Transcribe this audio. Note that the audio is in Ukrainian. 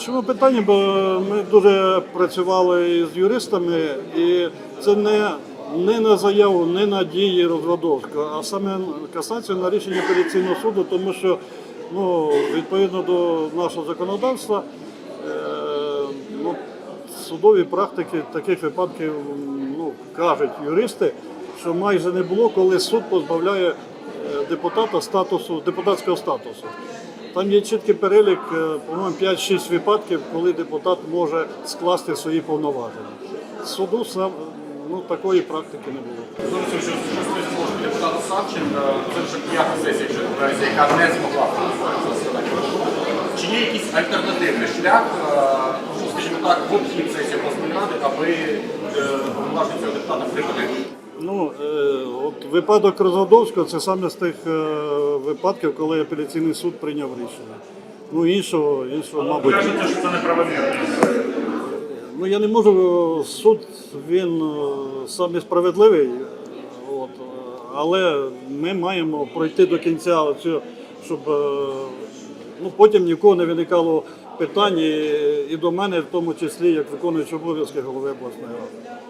Чому питання? Бо ми дуже працювали з юристами, і це не, не на заяву, не на дії Розводовського, а саме касацію на рішення апеляційного суду, тому що ну, відповідно до нашого законодавства е, ну, судові практики таких випадків ну, кажуть юристи, що майже не було, коли суд позбавляє е, депутата статусу, депутатського статусу. Там є чіткий перелік, е, по-моєму, 5-6 випадків, коли депутат може скласти свої повноваження. Суду сам ну, такої практики не було. Зовсім що що зможу депутата Савченка, це вже п'ята сесія, яка не змогла. Чи є якийсь альтернативний шлях, е, ну, скажімо так, в обхід сесії обласної ради, аби е, повноваження цього депутата припинити? Ну, е, от випадок Розгодовського це саме з тих е, випадків, коли апеляційний суд прийняв рішення. Ну, іншого, іншого, мабуть. Кажете, що це неправомірно. Ну я не можу. Суд він е, саме справедливий, от, але ми маємо пройти до кінця цього, щоб ну, потім нікого не виникало питань і, і до мене, в тому числі як виконуючий обов'язки голови обласної ради.